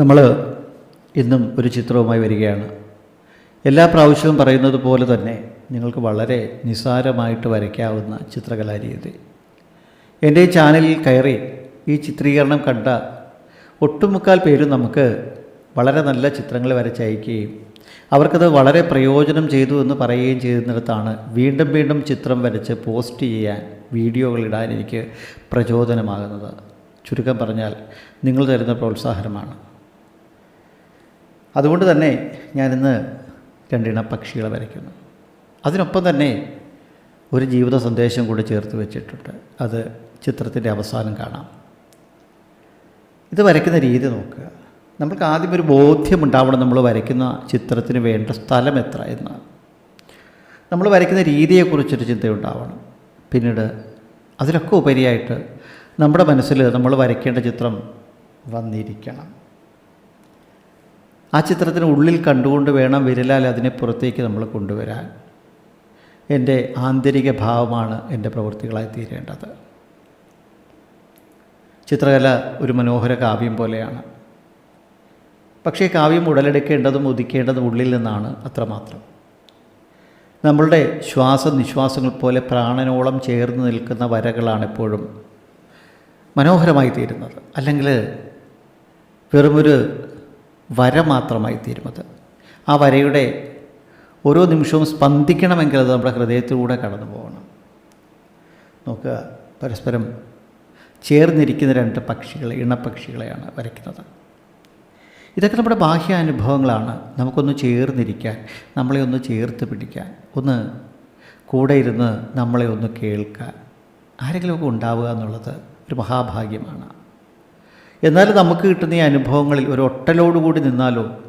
നമ്മൾ ഇന്നും ഒരു ചിത്രവുമായി വരികയാണ്. എല്ലാ പ്രാവശ്യവും പറയുന്നത് പോലെ തന്നെ നിങ്ങൾക്ക് വളരെ നിസാരമായിട്ട് വരയ്ക്കാവുന്ന ചിത്രകലാരീതി. എന്റെ ഈ ചാനലിൽ കയറി ഈ ചിത്രീകരണം കണ്ട ഒട്ടുമുക്കാൽ പേരും നമുക്ക് വളരെ നല്ല ചിത്രങ്ങൾ വരച്ചയക്കുകയും അവർക്കത് വളരെ പ്രയോജനം ചെയ്തു എന്ന് പറയുകയും ചെയ്യുന്നിടത്താണ് വീണ്ടും വീണ്ടും ചിത്രം വരച്ച് പോസ്റ്റ് ചെയ്യാൻ വീഡിയോകൾ ഇടാൻ എനിക്ക് പ്രചോദനമാകുന്നത്. ചുരുക്കം പറഞ്ഞാൽ നിങ്ങൾ തരുന്ന പ്രോത്സാഹനമാണ്. അതുകൊണ്ട് തന്നെ ഞാനിന്ന് രണ്ടിന പക്ഷികളെ വരയ്ക്കുന്നു. അതിനൊപ്പം തന്നെ ഒരു ജീവിത സന്ദേശം കൂടി ചേർത്ത് വെച്ചിട്ടുണ്ട്. അത് ചിത്രത്തിന്റെ അവസാനം കാണാം. ഇത് വരയ്ക്കുന്ന രീതി നോക്കുക. നമുക്ക് ആദ്യം ഒരു ബോധ്യമുണ്ടാവണം നമ്മൾ വരയ്ക്കുന്ന ചിത്രത്തിന് വേണ്ട സ്ഥലം എത്ര എന്ന്. നമ്മൾ വരയ്ക്കുന്ന രീതിയെക്കുറിച്ചൊരു ചിന്തയുണ്ടാവണം. പിന്നീട് അതിലൊക്കെ ഉപരിയായിട്ട് നമ്മുടെ മനസ്സിൽ നമ്മൾ വരയ്ക്കേണ്ട ചിത്രം വന്നിരിക്കണം. ആ ചിത്രത്തിന് ഉള്ളിൽ കണ്ടുകൊണ്ട് വേണം വിരലാൽ അതിനെ പുറത്തേക്ക് നമ്മൾ കൊണ്ടുവരാൻ. എന്റെ ആന്തരിക ഭാവമാണ് എന്റെ പ്രവൃത്തികളായി തീരേണ്ടത്. ചിത്രകല ഒരു മനോഹര കാവ്യം പോലെയാണ്. പക്ഷേ കാവ്യം ഉടലെടുക്കേണ്ടതും ഒതുക്കേണ്ടതും ഉള്ളിൽ നിന്നാണ് അത്രമാത്രം. നമ്മളുടെ ശ്വാസനിശ്വാസങ്ങൾ പോലെ പ്രാണനോളം ചേർന്ന് നിൽക്കുന്ന വരകളാണ് എപ്പോഴും മനോഹരമായി തീരുന്നത്. അല്ലെങ്കിൽ വെറുമൊരു വര മാത്രമായി തീരുന്നത്. ആ വരയുടെ ഓരോ നിമിഷവും സ്പന്ദിക്കണമെങ്കിൽ അത് നമ്മുടെ ഹൃദയത്തിലൂടെ കടന്നു പോകണം. നോക്കുക പരസ്പരം ചേർന്നിരിക്കുന്ന രണ്ട് പക്ഷികളെ ഇണപ്പക്ഷികളെയാണ് വരയ്ക്കുന്നത്. ഇതൊക്കെ നമ്മുടെ ബാഹ്യ അനുഭവങ്ങളാണ്. നമുക്കൊന്ന് ചേർന്നിരിക്കാൻ നമ്മളെ ഒന്ന് ചേർത്ത് പിടിക്കാൻ ഒന്ന് കൂടെ ഇരുന്ന് നമ്മളെ ഒന്ന് കേൾക്കാൻ ആരെങ്കിലുമൊക്കെ ഉണ്ടാവുക എന്നുള്ളത് ഒരു മഹാഭാഗ്യമാണ്. എന്നാലും നമുക്ക് കിട്ടുന്ന ഈ അനുഭവങ്ങളിൽ ഒരു ഒട്ടലോടുകൂടി നിന്നാലോ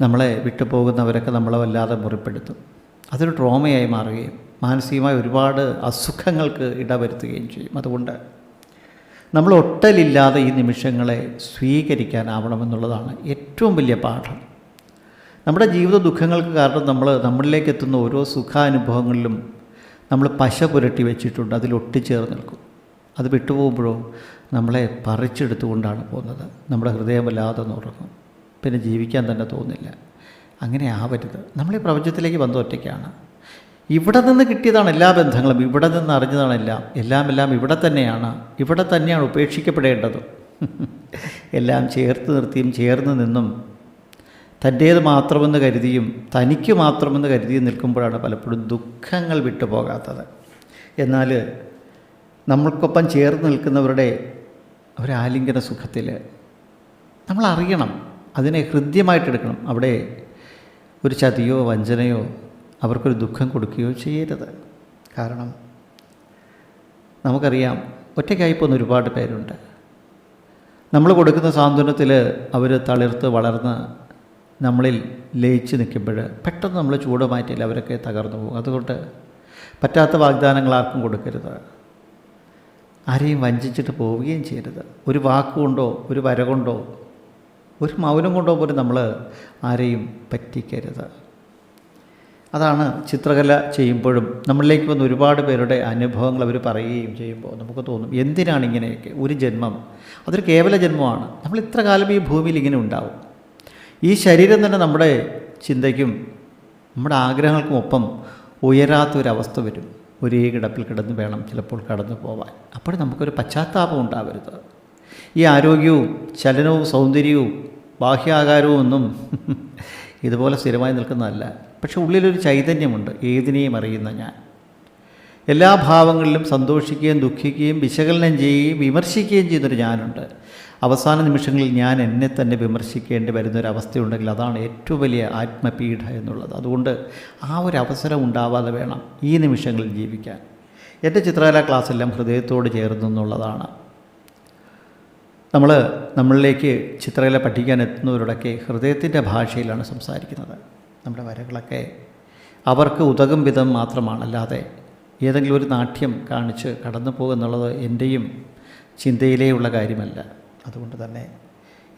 നമ്മളെ വിട്ടുപോകുന്നവരൊക്കെ നമ്മളെ വല്ലാതെ മുറിപ്പെടുത്തും. അതൊരു ട്രോമയായി മാറുകയും മാനസികമായി ഒരുപാട് അസുഖങ്ങൾക്ക് ഇടവരുത്തുകയും ചെയ്യും. അതുകൊണ്ട് നമ്മൾ ഒട്ടലില്ലാതെ ഈ നിമിഷങ്ങളെ സ്വീകരിക്കാനാവണമെന്നുള്ളതാണ് ഏറ്റവും വലിയ പാഠം. നമ്മുടെ ജീവിത ദുഃഖങ്ങൾക്ക് കാരണം നമ്മൾ നമ്മളിലേക്ക് എത്തുന്ന ഓരോ സുഖാനുഭവങ്ങളിലും നമ്മൾ പശ പുരട്ടി വെച്ചിട്ടുണ്ട്. അതിൽ ഒട്ടിച്ചേർന്ന് നിൽക്കും. അത് വിട്ടുപോകുമ്പോഴോ നമ്മളെ പറിച്ചെടുത്തുകൊണ്ടാണ് പോകുന്നത്. നമ്മുടെ ഹൃദയം വല്ലാതെ ഉറങ്ങും. പിന്നെ ജീവിക്കാൻ തന്നെ തോന്നില്ല. അങ്ങനെ ആവരുത്. നമ്മളെ പ്രപഞ്ചത്തിലേക്ക് വന്ന ഒറ്റയ്ക്കാണ്. ഇവിടെ നിന്ന് കിട്ടിയതാണ് എല്ലാ ബന്ധങ്ങളും. ഇവിടെ നിന്ന് അറിഞ്ഞതാണ് എല്ലാം. എല്ലാം എല്ലാം ഇവിടെ തന്നെയാണ്. ഇവിടെ തന്നെയാണ് ഉപേക്ഷിക്കപ്പെടേണ്ടത്. എല്ലാം ചേർത്ത് നിർത്തിയും ചേർന്ന് നിന്നും തന്റേത് മാത്രമെന്ന് കരുതിയും തനിക്ക് മാത്രമെന്ന് കരുതിയും നിൽക്കുമ്പോഴാണ് പലപ്പോഴും ദുഃഖങ്ങൾ വിട്ടുപോകാത്തത്. എന്നാൽ നമ്മൾക്കൊപ്പം ചേർന്ന് നിൽക്കുന്നവരുടെ ഒരാലിംഗന സുഖത്തിൽ നമ്മൾ അറിയണം അതിനെ ഹൃദ്യമായിട്ടെടുക്കണം. അവിടെ ഒരു ചതിയോ വഞ്ചനയോ അവർക്കൊരു ദുഃഖം കൊടുക്കുകയോ ചെയ്യരുത്. കാരണം നമുക്കറിയാം ഒറ്റയ്ക്കായി പോകുന്ന ഒരുപാട് പേരുണ്ട്. നമ്മൾ കൊടുക്കുന്ന സാന്ത്വനത്തിൽ അവർ തളിർത്ത് വളർന്ന് നമ്മളിൽ ലയിച്ച് നിൽക്കുമ്പോൾ പെട്ടെന്ന് നമ്മൾ ചൂട് മാറ്റിയില്ല അവരൊക്കെ തകർന്നു പോകും. അതുകൊണ്ട് പറ്റാത്ത വാഗ്ദാനങ്ങൾ ആർക്കും കൊടുക്കരുത്. ആരെയും വഞ്ചിച്ചിട്ട് പോവുകയും ചെയ്യരുത്. ഒരു വാക്കുകൊണ്ടോ ഒരു വര കൊണ്ടോ ഒരു മൗനം കൊണ്ടോ പോലും നമ്മൾ ആരെയും പറ്റിക്കരുത്. അതാണ് ചിത്രകല ചെയ്യുമ്പോഴും നമ്മളിലേക്ക് വന്ന് ഒരുപാട് പേരുടെ അനുഭവങ്ങൾ അവർ പറയുകയും ചെയ്യുമ്പോൾ നമുക്ക് തോന്നും എന്തിനാണ് ഇങ്ങനെയൊക്കെ? ഒരു ജന്മം. അതൊരു കേവല ജന്മമാണ്. നമ്മൾ ഇത്ര കാലം ഈ ഭൂമിയിൽ ഇങ്ങനെ ഉണ്ടാവും. ഈ ശരീരം തന്നെ നമ്മുടെ ചിന്തയ്ക്കും നമ്മുടെ ആഗ്രഹങ്ങൾക്കും ഒപ്പം ഉയരാത്തൊരവസ്ഥ വരും. ഒരേ കിടപ്പിൽ കിടന്ന് വേണം ചിലപ്പോൾ കടന്നു പോവാൻ. അപ്പോൾ നമുക്കൊരു പശ്ചാത്താപം ഉണ്ടാവരുത്. ഈ ആരോഗ്യവും ചലനവും സൗന്ദര്യവും ബാഹ്യാകാരവും ഒന്നും ഇതുപോലെ സ്ഥിരമായി നിൽക്കുന്നതല്ല. പക്ഷെ ഉള്ളിലൊരു ചൈതന്യമുണ്ട്. ഏതിനെയും അറിയുന്ന ഞാൻ. എല്ലാ ഭാവങ്ങളിലും സന്തോഷിക്കുകയും ദുഃഖിക്കുകയും വിശകലനം ചെയ്യുകയും വിമർശിക്കുകയും ചെയ്യുന്നൊരു ഞാനുണ്ട്. അവസാന നിമിഷങ്ങളിൽ ഞാൻ എന്നെ തന്നെ വിമർശിക്കേണ്ടി വരുന്നൊരവസ്ഥയുണ്ടെങ്കിൽ അതാണ് ഏറ്റവും വലിയ ആത്മപീഠ എന്നുള്ളത്. അതുകൊണ്ട് ആ ഒരു അവസരം ഉണ്ടാവാതെ വേണം ഈ നിമിഷങ്ങളിൽ ജീവിക്കാൻ. എന്റെ ചിത്രകലാ ക്ലാസ്സെല്ലാം ഹൃദയത്തോട് ചേർന്നു എന്നുള്ളതാണ്. നമ്മൾ നമ്മളിലേക്ക് ചിത്രകല പഠിക്കാൻ എത്തുന്നവരോടൊക്കെ ഹൃദയത്തിന്റെ ഭാഷയിലാണ് സംസാരിക്കുന്നത്. നമ്മുടെ വരകളൊക്കെ അവർക്ക് ഉതകും വിധം മാത്രമാണ്. അല്ലാതെ ഏതെങ്കിലും ഒരു നാട്യം കാണിച്ച് കടന്നു പോകുന്നുള്ളത് എന്റെയും ചിന്തയിലേയുള്ള കാര്യമല്ല. അതുകൊണ്ട് തന്നെ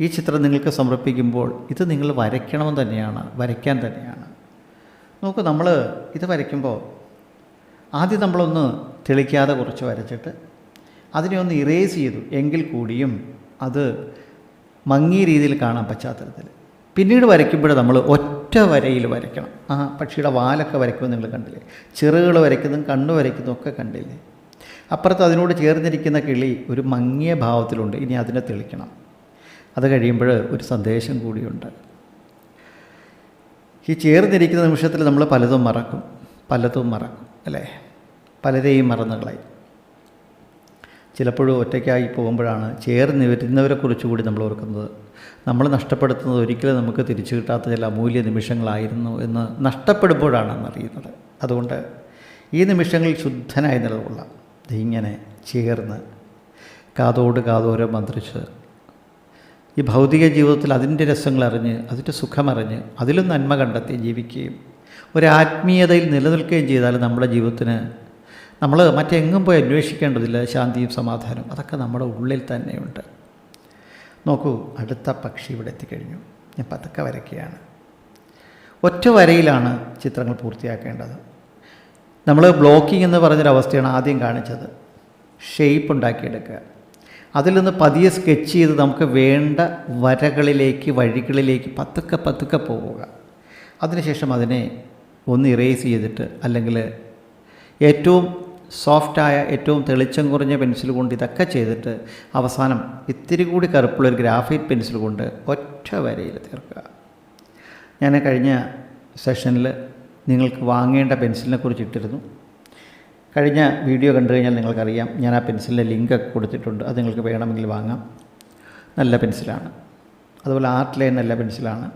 ഈ ചിത്രം നിങ്ങൾക്ക് സമർപ്പിക്കുമ്പോൾ ഇത് നിങ്ങൾ വരയ്ക്കണമെന്ന് തന്നെയാണ് വരയ്ക്കാൻ തന്നെയാണ്. നോക്കൂ നമ്മൾ ഇത് വരയ്ക്കുമ്പോൾ ആദ്യം നമ്മളൊന്ന് തെളിക്കാതെ കുറച്ച് വരച്ചിട്ട് അതിനെ ഒന്ന് ഇറേസ് ചെയ്തു. എങ്കിൽ കൂടിയും അത് മങ്ങിയ രീതിയിൽ കാണാൻ പശ്ചാത്തലത്തിൽ. പിന്നീട് വരയ്ക്കുമ്പോൾ നമ്മൾ ഒറ്റ വരയിൽ വരയ്ക്കണം. ആ പക്ഷിയുടെ വാലൊക്കെ വരയ്ക്കുമെന്ന് നിങ്ങൾ കണ്ടില്ലേ? ചെറുകൾ വരയ്ക്കുന്നതും കണ്ണ് വരയ്ക്കുന്നതും ഒക്കെ കണ്ടില്ലേ? അപ്പുറത്ത് അതിനോട് ചേർന്നിരിക്കുന്ന കിളി ഒരു മങ്ങിയ ഭാവത്തിലുണ്ട്. ഇനി അതിനെ തെളിക്കണം. അത് കഴിയുമ്പോൾ ഒരു സന്ദേശം കൂടിയുണ്ട്. ഈ ചേർന്നിരിക്കുന്ന നിമിഷത്തിൽ നമ്മൾ പലതും മറക്കും. പലതും മറക്കും അല്ലേ? പലരെയും മറന്നുകളായി കളയും. ചിലപ്പോഴും ഒറ്റയ്ക്കായി പോകുമ്പോഴാണ് ചേർന്ന് വരുന്നവരെ കുറിച്ച് കൂടി നമ്മൾ ഓർക്കുന്നത്. നമ്മൾ നഷ്ടപ്പെടുത്തുന്നത് ഒരിക്കലും നമുക്ക് തിരിച്ചു കിട്ടാത്ത ചില അമൂല്യ നിമിഷങ്ങളായിരുന്നു എന്ന് നഷ്ടപ്പെടുമ്പോഴാണ് അറിയുന്നത് അതുകൊണ്ട് ഈ നിമിഷങ്ങളിൽ ശുദ്ധനായി നിലകൊള്ളാം. ഇങ്ങനെ ചേർന്ന് കാതോട് കാതോരം മന്ത്രിച്ച് ഈ ഭൗതിക ജീവിതത്തിൽ അതിന്റെ രസങ്ങൾ അറിഞ്ഞ് അതിന്റെ സുഖമറിഞ്ഞ് അതിലും നന്മ കണ്ടെത്തി ജീവിക്കുകയും ഒരാത്മീയതയിൽ നിലനിൽക്കുകയും ചെയ്താൽ നമ്മുടെ ജീവിതത്തിന് നമ്മൾ മറ്റെങ്ങും പോയി അന്വേഷിക്കേണ്ടതില്ല. ശാന്തിയും സമാധാനവും അതൊക്കെ നമ്മുടെ ഉള്ളിൽ തന്നെയുണ്ട്. നോക്കൂ അടുത്ത പക്ഷി ഇവിടെ എത്തിക്കഴിഞ്ഞു. ഞാൻ പതുക്കെ വരയ്ക്കുകയാണ്. ഒറ്റ വരയിലാണ് ചിത്രങ്ങൾ പൂർത്തിയാക്കേണ്ടത്. നമ്മൾ ബ്ലോക്കിംഗ് എന്ന് പറഞ്ഞൊരവസ്ഥയാണ് ആദ്യം കാണിച്ചത്. ഷെയ്പ്പ് ഉണ്ടാക്കിയെടുക്കുക. അതിൽ നിന്ന് പതിയെ സ്കെച്ച് ചെയ്ത് നമുക്ക് വേണ്ട വരകളിലേക്ക് വഴികളിലേക്ക് പതുക്കെ പതുക്കെ പോവുക. അതിനുശേഷം അതിനെ ഒന്ന് ഇറേസ് ചെയ്തിട്ട് അല്ലെങ്കിൽ ഏറ്റവും സോഫ്റ്റായ ഏറ്റവും തെളിച്ചം കുറഞ്ഞ പെൻസിൽ കൊണ്ട് ഇതൊക്കെ ചെയ്തിട്ട് അവസാനം ഇത്തിരി കൂടി കറുപ്പുള്ള ഒരു ഗ്രാഫൈറ്റ് പെൻസിൽ കൊണ്ട് ഒറ്റ വരയിൽ തീർക്കുക. ഞാൻ കഴിഞ്ഞ സെഷനിൽ നിങ്ങൾക്ക് വാങ്ങേണ്ട പെൻസിലിനെ കുറിച്ച് ഇട്ടിരുന്നു. കഴിഞ്ഞ വീഡിയോ കണ്ടു കഴിഞ്ഞാൽ നിങ്ങൾക്കറിയാം ഞാൻ ആ പെൻസിലിന്റെ ലിങ്കൊക്കെ കൊടുത്തിട്ടുണ്ട്. അത് നിങ്ങൾക്ക് വേണമെങ്കിൽ വാങ്ങാം. നല്ല പെൻസിലാണ്. അതുപോലെ ആർട്ട് ലൈൻ നല്ല പെൻസിലാണ്.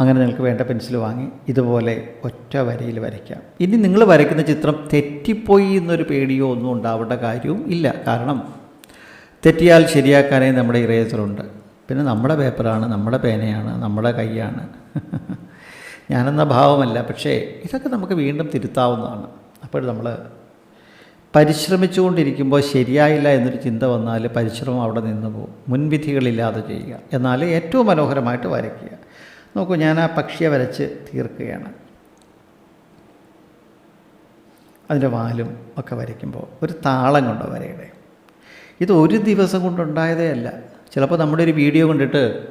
അങ്ങനെ നിങ്ങൾക്ക് വേണ്ട പെൻസിൽ വാങ്ങി ഇതുപോലെ ഒറ്റ വരയിൽ വരയ്ക്കാം. ഇനി നിങ്ങൾ വരയ്ക്കുന്ന ചിത്രം തെറ്റിപ്പോയി എന്നൊരു പേടിയോ ഒന്നും ഉണ്ടാവേണ്ട കാര്യവും ഇല്ല. കാരണം തെറ്റിയാൽ ശരിയാക്കാനേ നമ്മുടെ ഇറേസറുണ്ട് പിന്നെ നമ്മുടെ പേപ്പറാണ് നമ്മുടെ പേനയാണ് നമ്മുടെ കൈയാണ്. ഞാനെന്ന ഭാവമല്ല. പക്ഷേ ഇതൊക്കെ നമുക്ക് വീണ്ടും തിരുത്താവുന്നതാണ്. അപ്പോൾ നമ്മൾ പരിശ്രമിച്ചുകൊണ്ടിരിക്കുമ്പോൾ ശരിയായില്ല എന്നൊരു ചിന്ത വന്നാൽ പരിശ്രമം അവിടെ നിന്ന് പോകും. മുൻവിധികളില്ലാതെ ചെയ്യുക. എന്നാൽ ഏറ്റവും മനോഹരമായിട്ട് വരയ്ക്കുക. നോക്കൂ ഞാൻ ആ പക്ഷിയെ വരച്ച് തീർക്കുകയാണ്. അതിന്റെ വാലും ഒക്കെ വരയ്ക്കുമ്പോൾ ഒരു താളം കൊണ്ട് വരയുടെ. ഇത് ഒരു ദിവസം കൊണ്ടുണ്ടായതേ അല്ല. ചിലപ്പോൾ നമ്മുടെ ഒരു വീഡിയോ കണ്ടിട്ട്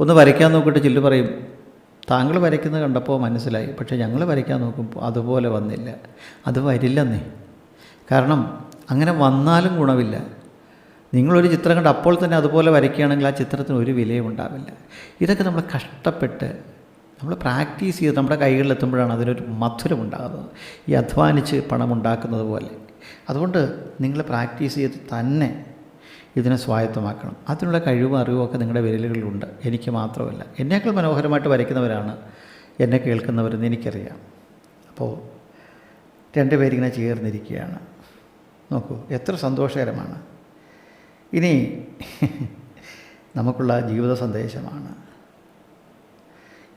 ഒന്ന് വരയ്ക്കാൻ നോക്കിയിട്ട് ചില്ല് പറയും താങ്കൾ വരയ്ക്കുന്നത് കണ്ടപ്പോൾ മനസ്സിലായി. പക്ഷേ ഞങ്ങൾ വരയ്ക്കാൻ നോക്കുമ്പോൾ അതുപോലെ വന്നില്ല. അത് വരില്ലെന്നേ. കാരണം അങ്ങനെ വന്നാലും ഗുണമില്ല. നിങ്ങളൊരു ചിത്രം കണ്ട് അപ്പോൾ തന്നെ അതുപോലെ വരയ്ക്കുകയാണെങ്കിൽ ആ ചിത്രത്തിന് ഒരു വിലയും ഉണ്ടാവില്ല. ഇതൊക്കെ നമ്മൾ കഷ്ടപ്പെട്ട് നമ്മൾ പ്രാക്ടീസ് ചെയ്ത് നമ്മുടെ കൈകളിലെത്തുമ്പോഴാണ് അതിനൊരു മധുരം ഉണ്ടാകുന്നത്. ഈ അധ്വാനിച്ച് പണം ഉണ്ടാക്കുന്നത് പോലെ. അതുകൊണ്ട് നിങ്ങൾ പ്രാക്ടീസ് ചെയ്ത് തന്നെ ഇതിനെ സ്വായത്തമാക്കണം. അതിനുള്ള കഴിവും അറിവും ഒക്കെ നിങ്ങളുടെ വിരലുകളിലുണ്ട്. എനിക്ക് മാത്രമല്ല. എന്നേക്കാൾ മനോഹരമായിട്ട് വരയ്ക്കുന്നവരാണ് എന്നെ കേൾക്കുന്നവരെന്ന് എനിക്കറിയാം. അപ്പോൾ രണ്ടുപേരിങ്ങനെ ചേർന്നിരിക്കുകയാണ്. നോക്കൂ എത്ര സന്തോഷകരമാണ്. ഇനി നമുക്കുള്ള ജീവിത സന്ദേശമാണ്.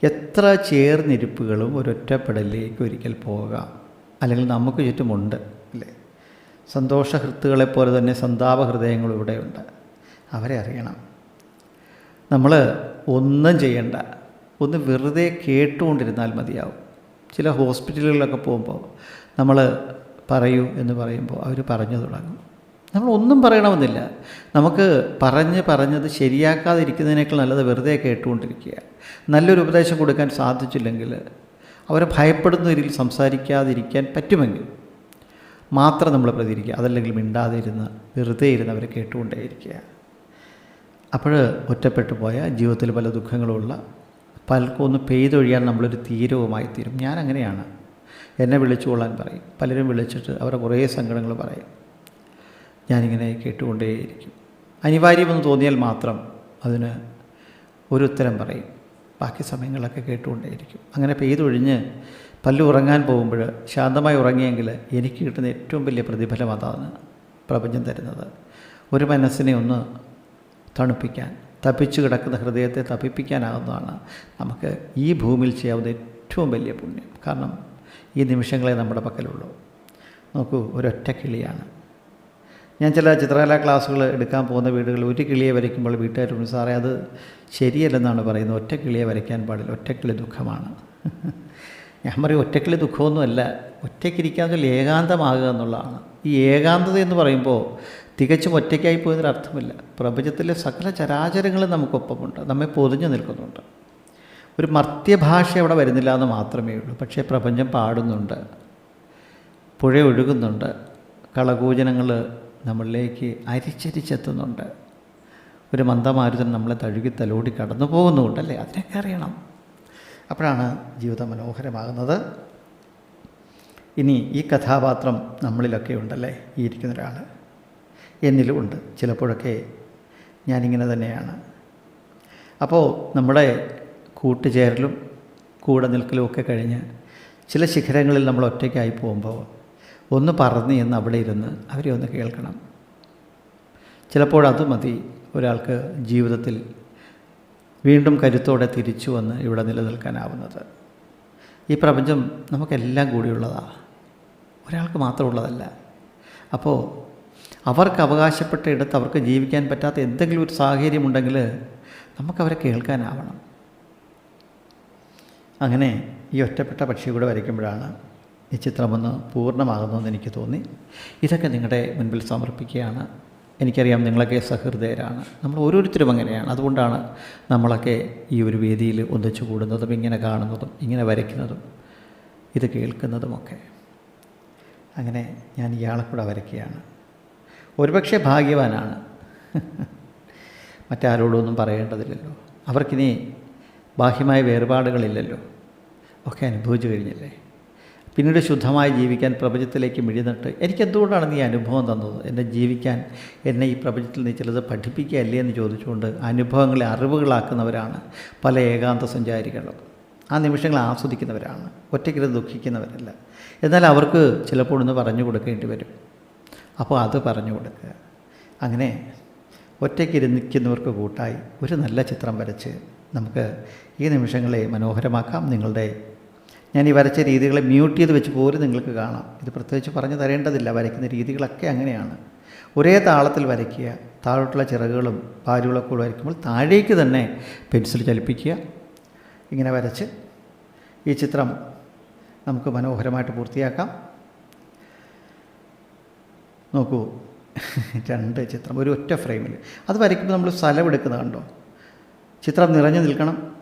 എത്ര ചേർന്നിരിപ്പുകളും ഒരൊറ്റപ്പെടലിലേക്ക് ഒരിക്കൽ പോകാം. അല്ലെങ്കിൽ നമുക്ക് ചുറ്റുമുണ്ട്. സന്തോഷഹൃത്തുക്കളെപ്പോലെ തന്നെ സന്താപ ഹൃദയങ്ങളും ഇവിടെയുണ്ട്. അവരെ അറിയണം. നമ്മൾ ഒന്നും ചെയ്യണ്ട. ഒന്ന് വെറുതെ കേട്ടുകൊണ്ടിരുന്നാൽ മതിയാവും. ചില ഹോസ്പിറ്റലുകളിലൊക്കെ പോകുമ്പോൾ നമ്മൾ പറയൂ എന്ന് പറയുമ്പോൾ അവർ പറഞ്ഞു തുടങ്ങും. നമ്മൾ ഒന്നും പറയണമെന്നില്ല. നമുക്ക് പറഞ്ഞ് പറഞ്ഞത് ശരിയാക്കാതിരിക്കുന്നതിനേക്കാൾ നല്ലത് വെറുതെ കേട്ടുകൊണ്ടിരിക്കുക. നല്ലൊരു ഉപദേശം കൊടുക്കാൻ സാധിച്ചില്ലെങ്കിൽ അവരെ ഭയപ്പെടുന്ന രീതിയിൽ സംസാരിക്കാതിരിക്കാൻ പറ്റുമെങ്കിൽ മാത്രം നമ്മൾ പ്രതികരിക്കുക. അതല്ലെങ്കിൽ മിണ്ടാതെ ഇരുന്ന് വെറുതെ ഇരുന്ന് അവരെ കേട്ടുകൊണ്ടേയിരിക്കുക. അപ്പോൾ ഒറ്റപ്പെട്ടു പോയ ജീവിതത്തിൽ പല ദുഃഖങ്ങളുള്ള പലർക്കും ഒന്ന് പെയ്തൊഴിയാൻ നമ്മളൊരു തീരവുമായി തീരും ഞാൻ അങ്ങനെയാണ് എന്നെ വിളിച്ചുകൊള്ളാൻ പറയും. പലരും വിളിച്ചിട്ട് അവരുടെ കുറേ സങ്കടങ്ങൾ പറയും. ഞാനിങ്ങനെ കേട്ടുകൊണ്ടേയിരിക്കും. അനിവാര്യമെന്ന് തോന്നിയാൽ മാത്രം അതിന് ഒരു ഉത്തരം പറയും. ബാക്കി സമയങ്ങളൊക്കെ കേട്ടുകൊണ്ടേയിരിക്കും. അങ്ങനെ പെയ്തൊഴിഞ്ഞ് പല്ലു ഉറങ്ങാൻ പോകുമ്പോൾ ശാന്തമായി ഉറങ്ങിയെങ്കിൽ എനിക്ക് കിട്ടുന്ന ഏറ്റവും വലിയ പ്രതിഫലം അതാണ് പ്രപഞ്ചം തരുന്നത്. ഒരു മനസ്സിനെ ഒന്ന് തണുപ്പിക്കാൻ തപ്പിച്ചു കിടക്കുന്ന ഹൃദയത്തെ തപ്പിപ്പിക്കാനാകുന്നതാണ് നമുക്ക് ഈ ഭൂമിയിൽ ചെയ്യാവുന്ന ഏറ്റവും വലിയ പുണ്യം. കാരണം ഈ നിമിഷങ്ങളെ നമ്മുടെ പക്കലുള്ളൂ. നോക്കൂ ഒരൊറ്റ കിളിയാണ്. ഞാൻ ചില ചിത്രകലാ ക്ലാസ്സുകൾ എടുക്കാൻ പോകുന്ന വീടുകളിൽ ഒരു കിളിയെ വരയ്ക്കുമ്പോൾ വീട്ടുകാർ സാറേ അത് ശരിയല്ലെന്നാണ് പറയുന്നത്. ഒറ്റ കിളിയെ വരയ്ക്കാൻ പാടില്ല. ഒറ്റക്കിളി ദുഃഖമാണ്. ഞാൻ പറയും ഒറ്റക്കിളി ദുഃഖമൊന്നുമല്ല. ഒറ്റയ്ക്കിരിക്കാമെങ്കിൽ ഏകാന്തമാകുക എന്നുള്ളതാണ്. ഈ ഏകാന്തത എന്ന് പറയുമ്പോൾ തികച്ചും ഒറ്റയ്ക്കായി പോയതിന് അർത്ഥമില്ല. പ്രപഞ്ചത്തിലെ സകല ചരാചരങ്ങളും നമുക്കൊപ്പമുണ്ട്. നമ്മെ പൊതിഞ്ഞു നിൽക്കുന്നുണ്ട്. ഒരു മർത്യഭാഷ അവിടെ വരുന്നില്ല എന്ന് മാത്രമേ ഉള്ളൂ. പക്ഷേ പ്രപഞ്ചം പാടുന്നുണ്ട്. പുഴ ഒഴുകുന്നുണ്ട്. കളകൂചനങ്ങൾ നമ്മളിലേക്ക് അരിച്ചരിച്ചെത്തുന്നുണ്ട്. ഒരു മന്ദമാരുതൻ നമ്മളെ തഴുകി തലോടി കടന്നു പോകുന്നുണ്ടല്ലേ അതിനൊക്കെ അറിയണം. അപ്പോഴാണ് ജീവിതം മനോഹരമാകുന്നത്. ഇനി ഈ കഥാപാത്രം നമ്മളിലൊക്കെ ഉണ്ടല്ലേ? ഈ ഇരിക്കുന്ന ഒരാൾ. എന്നിലും ഉണ്ട്. ചിലപ്പോഴൊക്കെ ഞാനിങ്ങനെ തന്നെയാണ്. അപ്പോൾ നമ്മുടെ കൂട്ടുചേരലും കൂടെ നിൽക്കലും ഒക്കെ കഴിഞ്ഞ് ചില ശിഖരങ്ങളിൽ നമ്മൾ ഒറ്റയ്ക്കായി പോകുമ്പോൾ ഒന്ന് പറഞ്ഞു എന്ന് അവിടെ ഇരുന്ന് അവരെ ഒന്ന് കേൾക്കണം. ചിലപ്പോൾ അത് മതി. ഒരാൾക്ക് ജീവിതത്തിൽ വീണ്ടും കരുത്തോടെ തിരിച്ചു വന്ന് ഇവിടെ നിലനിൽക്കാനാവുന്നത്. ഈ പ്രപഞ്ചം നമുക്കെല്ലാം കൂടിയുള്ളതാണ് ഒരാൾക്ക് മാത്രമുള്ളതല്ല. അപ്പോൾ അവർക്ക് അവകാശപ്പെട്ട ഇടത്ത് അവർക്ക് ജീവിക്കാൻ പറ്റാത്ത എന്തെങ്കിലും ഒരു സാഹചര്യമുണ്ടെങ്കിൽ നമുക്കവരെ കേൾക്കാനാവണം. അങ്ങനെ ഈ ഒറ്റപ്പെട്ട പക്ഷി കൂടെ വരയ്ക്കുമ്പോഴാണ് ഈ ചിത്രമൊന്ന് പൂർണമാകുന്നതെന്ന് എനിക്ക് തോന്നി. ഇതൊക്കെ നിങ്ങളുടെ മുൻപിൽ സമർപ്പിക്കുകയാണ്. എനിക്കറിയാം നിങ്ങളൊക്കെ സഹൃദയരാണ്. നമ്മൾ ഓരോരുത്തരും അങ്ങനെയാണ്. അതുകൊണ്ടാണ് നമ്മളൊക്കെ ഈ ഒരു വേദിയിൽ ഒന്നിച്ചു കൂടുന്നതും ഇങ്ങനെ കാണുന്നതും ഇങ്ങനെ വരയ്ക്കുന്നതും ഇത് കേൾക്കുന്നതുമൊക്കെ. അങ്ങനെ ഞാൻ ഇയാളെ കൂടെ വരയ്ക്കുകയാണ്. ഒരുപക്ഷെ ഭാഗ്യവാനാണ്. മറ്റാരോടൊന്നും പറയേണ്ടതില്ലല്ലോ. അവർക്കിനി ബാഹ്യമായ വേർപാടുകളില്ലല്ലോ. ഒക്കെ അനുഭവിച്ചു കഴിഞ്ഞില്ലേ? പിന്നീട് ശുദ്ധമായി ജീവിക്കാൻ പ്രപഞ്ചത്തിലേക്ക് മിഴിനിട്ട് എനിക്കെന്തുകൊണ്ടാണ് നീ അനുഭവം തന്നത്? എന്നെ ജീവിക്കാൻ എന്നെ ഈ പ്രപഞ്ചത്തിൽ നീ ചിലത് പഠിപ്പിക്കുകയല്ലേ എന്ന് ചോദിച്ചുകൊണ്ട് അനുഭവങ്ങളെ അറിവുകളാക്കുന്നവരാണ് പല ഏകാന്ത സഞ്ചാരികളും. ആ നിമിഷങ്ങൾ ആസ്വദിക്കുന്നവരാണ് ഒറ്റയ്ക്കിരുന്ന് ദുഃഖിക്കുന്നവരല്ല. എന്നാൽ അവർക്ക് ചിലപ്പോൾ ഒന്ന് പറഞ്ഞു കൊടുക്കേണ്ടി വരും. അപ്പോൾ അത് പറഞ്ഞു കൊടുക്കുക. അങ്ങനെ ഒറ്റയ്ക്കിരുന്നിക്കുന്നവർക്ക് കൂട്ടായി ഒരു നല്ല ചിത്രം വരച്ച് നമുക്ക് ഈ നിമിഷങ്ങളെ മനോഹരമാക്കാം. നിങ്ങളുടെ ഞാൻ ഈ വരച്ച രീതികളെ മ്യൂട്ട് ചെയ്ത് വെച്ച് പോലും നിങ്ങൾക്ക് കാണാം. ഇത് പ്രത്യേകിച്ച് പറഞ്ഞു തരേണ്ടതില്ല. വരയ്ക്കുന്ന രീതികളൊക്കെ അങ്ങനെയാണ്. ഒരേ താളത്തിൽ വരയ്ക്കുക താഴോട്ടുള്ള ചിറകുകളും പാലുകളൊക്കെ വരയ്ക്കുമ്പോൾ താഴേക്ക് തന്നെ പെൻസിൽ ചലിപ്പിക്കുക ഇങ്ങനെ വരച്ച് ഈ ചിത്രം നമുക്ക് മനോഹരമായിട്ട് പൂർത്തിയാക്കാം. നോക്കൂ രണ്ട് ചിത്രം ഒരു ഒറ്റ ഫ്രെയിമിൽ. അത് വരയ്ക്കുമ്പോൾ നമ്മൾ സ്ഥലം കണ്ടോ? ചിത്രം നിറഞ്ഞു നിൽക്കണം.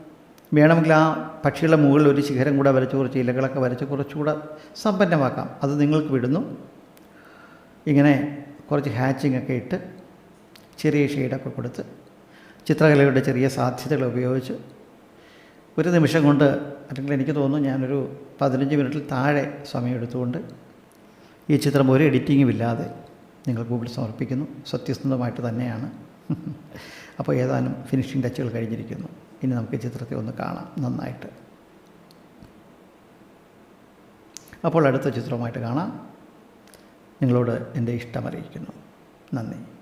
വേണമെങ്കിൽ ആ പക്ഷികളുടെ മുകളിൽ ഒരു ശിഖരം കൂടെ വരച്ച് കുറച്ച് ഇലകളൊക്കെ വരച്ച് കുറച്ചുകൂടെ സമ്പന്നമാക്കാം. അത് നിങ്ങൾക്ക് വിടുന്നു. ഇങ്ങനെ കുറച്ച് ഹാച്ചിങ് ഒക്കെ ഇട്ട് ചെറിയ ഷെയ്ഡൊക്കെ കൊടുത്ത് ചിത്രകലയുടെ ചെറിയ സാധ്യതകൾ ഉപയോഗിച്ച് ഒരു നിമിഷം കൊണ്ട് അല്ലെങ്കിൽ എനിക്ക് തോന്നുന്നു ഞാനൊരു പതിനഞ്ച് മിനിറ്റിൽ താഴെ സമയം എടുത്തുകൊണ്ട് ഈ ചിത്രം ഒരു എഡിറ്റിങ്ങും ഇല്ലാതെ നിങ്ങൾ ഗൂഗിൾ സമർപ്പിക്കുന്നു. സത്യസന്ധമായിട്ട് തന്നെയാണ്. അപ്പോൾ ഏതാനും ഫിനിഷിംഗ് ടച്ചുകൾ കഴിഞ്ഞിരിക്കുന്നു. ഇനി നമുക്ക് ചിത്രത്തെ ഒന്ന് കാണാം നന്നായിട്ട്. അപ്പോൾ അടുത്ത ചിത്രവുമായിട്ട് കാണാം. നിങ്ങളോട് എന്റെ ഇഷ്ടം അറിയിക്കുന്നു. നന്ദി.